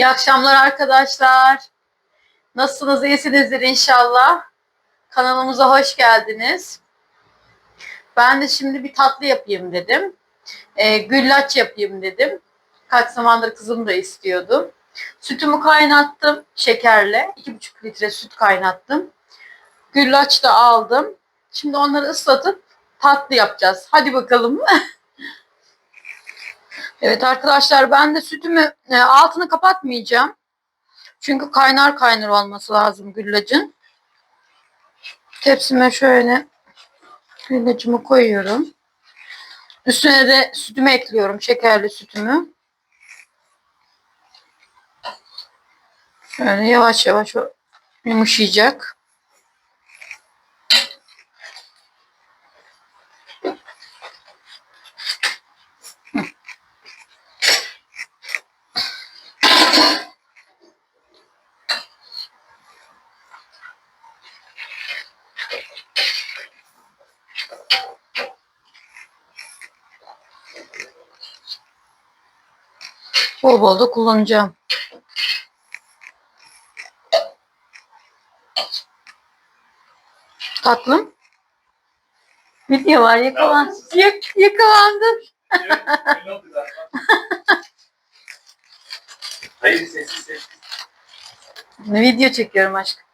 İyi akşamlar arkadaşlar. Nasılsınız? İyisinizdir inşallah. Kanalımıza hoş geldiniz. Ben de şimdi bir tatlı yapayım dedim. Ee, güllaç yapayım dedim. Kaç zamandır kızım da istiyordu. Sütümü kaynattım şekerle. 2,5 litre süt kaynattım. Güllaç da aldım. Şimdi onları ıslatıp tatlı yapacağız. Hadi bakalım. Evet arkadaşlar ben de sütümü e, altını kapatmayacağım. Çünkü kaynar kaynar olması lazım güllacın. Tepsime şöyle güllacımı koyuyorum. Üstüne de sütümü ekliyorum. Şekerli sütümü. Şöyle yavaş yavaş yumuşayacak. Bol bol da kullanacağım. Tatlım. Video var yakalan. Yak, yakalandım. Hayır sessiz sessiz. Video çekiyorum aşkım.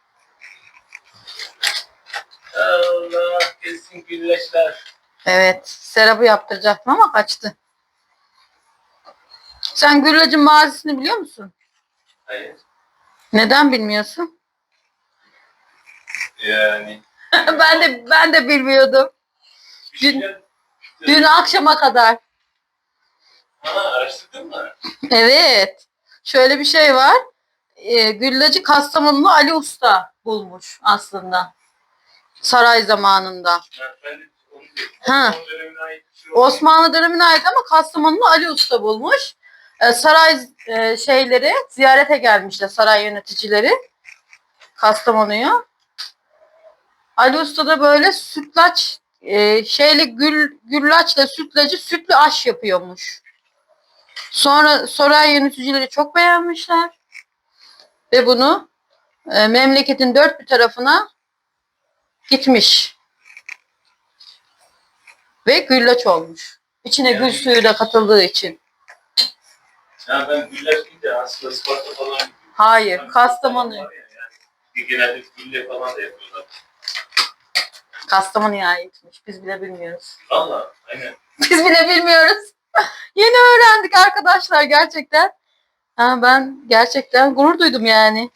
Allah kesin güllaçlar. Evet. Serap'ı yaptıracaktım ama kaçtı. Sen Güllac'ın mazisini biliyor musun? Hayır. Neden bilmiyorsun? Yani. ben de ben de bilmiyordum. Dün- Dün akşama kadar. Ha araştırdın mı? Evet. Şöyle bir şey var. Ee, Güllacı Kastamonulu Ali Usta bulmuş aslında. Saray zamanında. Ha. Osmanlı dönemine ait şey. Osmanlı dönemine ait ama Kastamonulu Ali Usta bulmuş. Ee, saray e, şeyleri ziyarete gelmişler saray yöneticileri Kastamonu'ya. Ali Usta da böyle sütlaç e, şeyle gül güllaçla sütlacı sütlü aş yapıyormuş. Sonra saray yöneticileri çok beğenmişler ve bunu e, memleketin dört bir tarafına gitmiş ve güllaç olmuş. İçine gül Yani- suyu da katıldığı için. Ya ben deyince aslında Isparta falan. Hayır, Kastamonu. yani. Genelde gülle falan da yapıyorlar. Kastamonu'ya aitmiş. Biz bile bilmiyoruz. Valla aynen. Biz bile bilmiyoruz. Yeni öğrendik arkadaşlar gerçekten. Ha, ben gerçekten gurur duydum yani.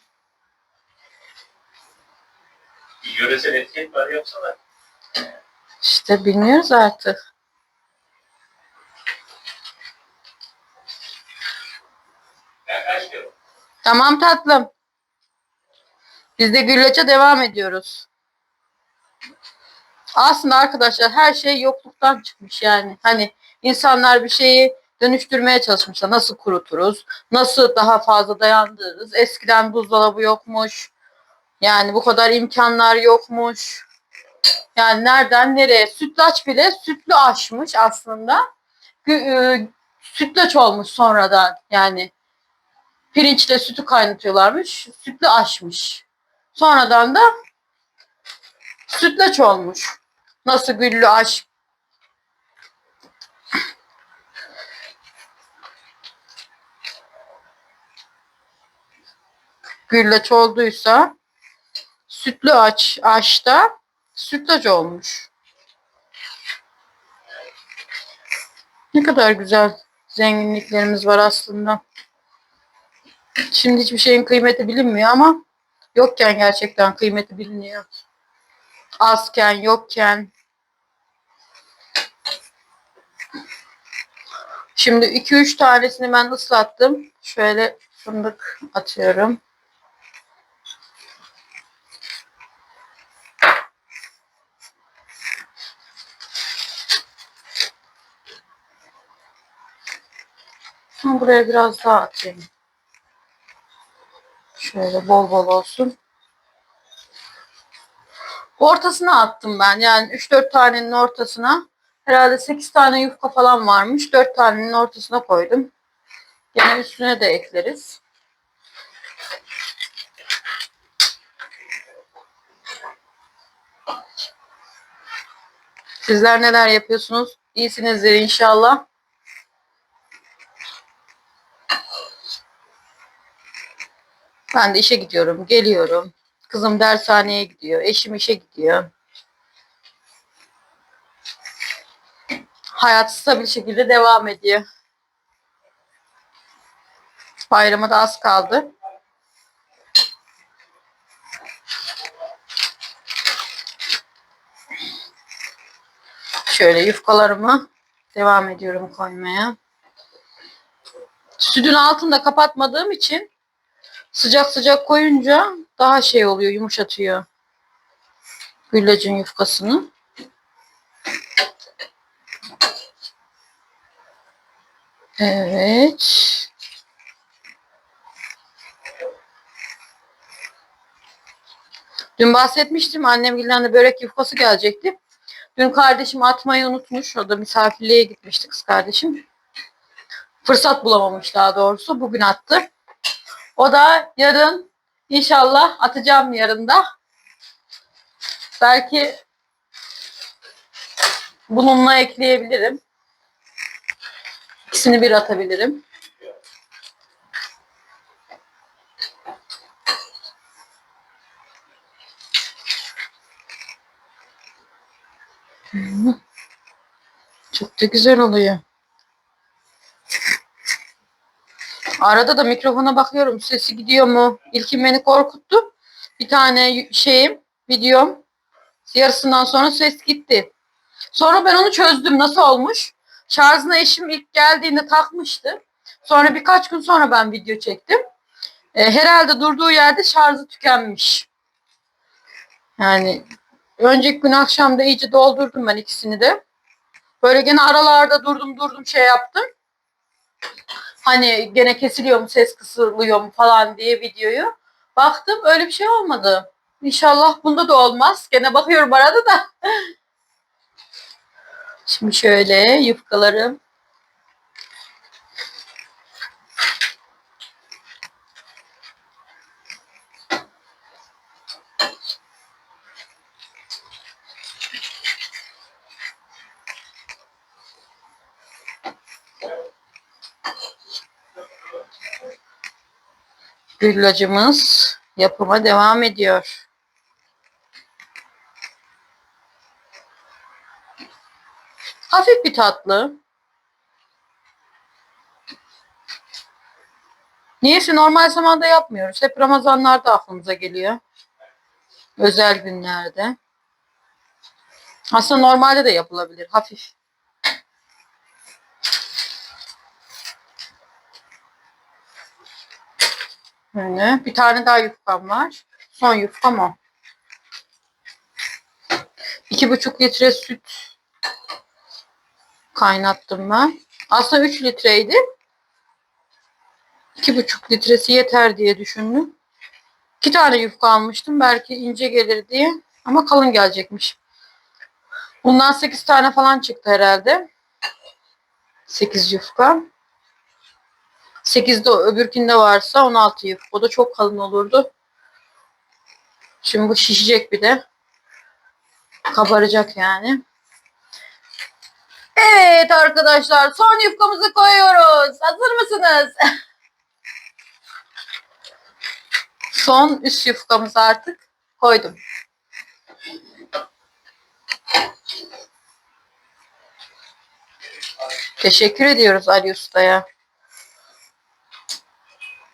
Bir yöresel etiket var yapsalar. İşte bilmiyoruz artık. Ya kaç kere? Tamam tatlım. Biz de güllaça devam ediyoruz. Aslında arkadaşlar her şey yokluktan çıkmış yani. Hani insanlar bir şeyi dönüştürmeye çalışmışlar. Nasıl kuruturuz? Nasıl daha fazla dayandırırız? Eskiden buzdolabı yokmuş. Yani bu kadar imkanlar yokmuş. Yani nereden nereye? Sütlaç bile sütlü aşmış aslında. E, Sütlaç olmuş sonradan yani. Pirinçle sütü kaynatıyorlarmış. Sütlü aşmış. Sonradan da sütlaç olmuş. Nasıl güllü aş güllaç olduysa sütlü aç aşta sütlaç olmuş. Ne kadar güzel zenginliklerimiz var aslında. Şimdi hiçbir şeyin kıymeti bilinmiyor ama yokken gerçekten kıymeti biliniyor. Azken, yokken. Şimdi 2-3 tanesini ben ıslattım. Şöyle fındık atıyorum. Buraya biraz daha atayım. Şöyle bol bol olsun. Ortasına attım ben. Yani 3-4 tanenin ortasına. Herhalde 8 tane yufka falan varmış. 4 tanenin ortasına koydum. Gene üstüne de ekleriz. Sizler neler yapıyorsunuz? İyisinizdir inşallah. Ben de işe gidiyorum, geliyorum. Kızım dershaneye gidiyor, eşim işe gidiyor. Hayat stabil şekilde devam ediyor. Bayrama da az kaldı. Şöyle yufkalarımı devam ediyorum koymaya. Sütün altını da kapatmadığım için sıcak sıcak koyunca daha şey oluyor, yumuşatıyor. Güllacın yufkasını. Evet. Dün bahsetmiştim annemgilden de börek yufkası gelecekti. Dün kardeşim atmayı unutmuş. O da misafirliğe gitmişti kız kardeşim. Fırsat bulamamış daha doğrusu. Bugün attı. O da yarın inşallah atacağım yarın da. Belki bununla ekleyebilirim. İkisini bir atabilirim. Çok da güzel oluyor. Arada da mikrofona bakıyorum. Sesi gidiyor mu? İlkin beni korkuttu. Bir tane şeyim, videom. Yarısından sonra ses gitti. Sonra ben onu çözdüm. Nasıl olmuş? Şarjına eşim ilk geldiğinde takmıştı. Sonra birkaç gün sonra ben video çektim. E, herhalde durduğu yerde şarjı tükenmiş. Yani önceki gün akşam da iyice doldurdum ben ikisini de. Böyle gene aralarda durdum durdum şey yaptım. Hani gene kesiliyor mu ses kısılıyor mu falan diye videoyu. Baktım öyle bir şey olmadı. İnşallah bunda da olmaz. Gene bakıyorum arada da. Şimdi şöyle yufkalarım. Güllacımız yapıma devam ediyor. Hafif bir tatlı. Niyeyse normal zamanda yapmıyoruz. Hep Ramazanlarda aklımıza geliyor. Özel günlerde. Aslında normalde de yapılabilir. Hafif. Böyle. Bir tane daha yufkam var. Son yufkam o. İki buçuk litre süt kaynattım ben. Aslında 3 litreydi. İki buçuk litresi yeter diye düşündüm. İki tane yufka almıştım. Belki ince gelir diye. Ama kalın gelecekmiş. Bundan 8 tane falan çıktı herhalde. 8 yufka. 8 de öbürkünde varsa 16 yufka. O da çok kalın olurdu. Şimdi bu şişecek bir de. Kabaracak yani. Evet arkadaşlar son yufkamızı koyuyoruz. Hazır mısınız? son üst yufkamızı artık koydum. Teşekkür ediyoruz Ali Usta'ya.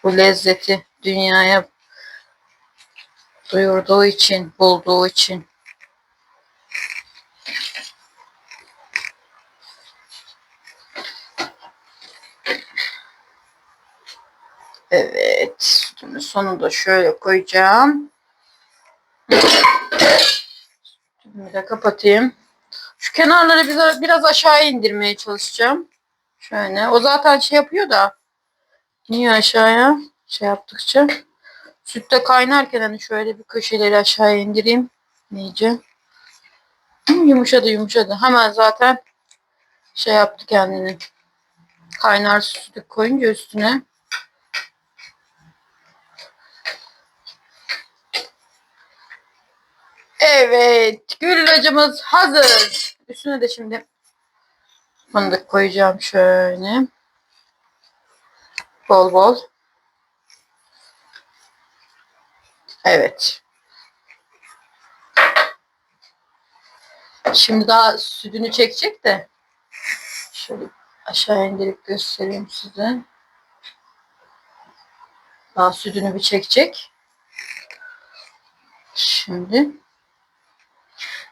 Bu lezzeti dünyaya duyurduğu için, bulduğu için. Evet. Sütümün sonunu da şöyle koyacağım. Sütümü de kapatayım. Şu kenarları biraz, biraz aşağı indirmeye çalışacağım. Şöyle. O zaten şey yapıyor da. Niye aşağıya? Şey yaptıkça. Sütte kaynarken hani şöyle bir köşeleri aşağı indireyim. İyice. Hı, yumuşadı yumuşadı. Hemen zaten şey yaptı kendini. Kaynar sütü koyunca üstüne. Evet, güllacımız hazır. Üstüne de şimdi fındık koyacağım şöyle. Bol bol. Evet. Şimdi daha sütünü çekecek de. Şöyle aşağı indirip göstereyim size. Daha sütünü bir çekecek. Şimdi.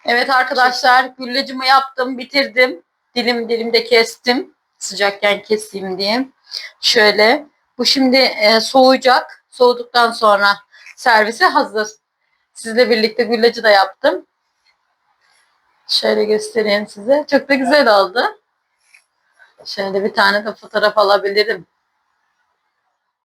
Evet arkadaşlar güllacımı yaptım bitirdim. Dilim dilimde kestim. Sıcakken keseyim diye. Şöyle. Bu şimdi e, soğuyacak. Soğuduktan sonra servise hazır. Sizle birlikte güllacı da yaptım. Şöyle göstereyim size. Çok da güzel oldu. Şöyle bir tane de fotoğraf alabilirim.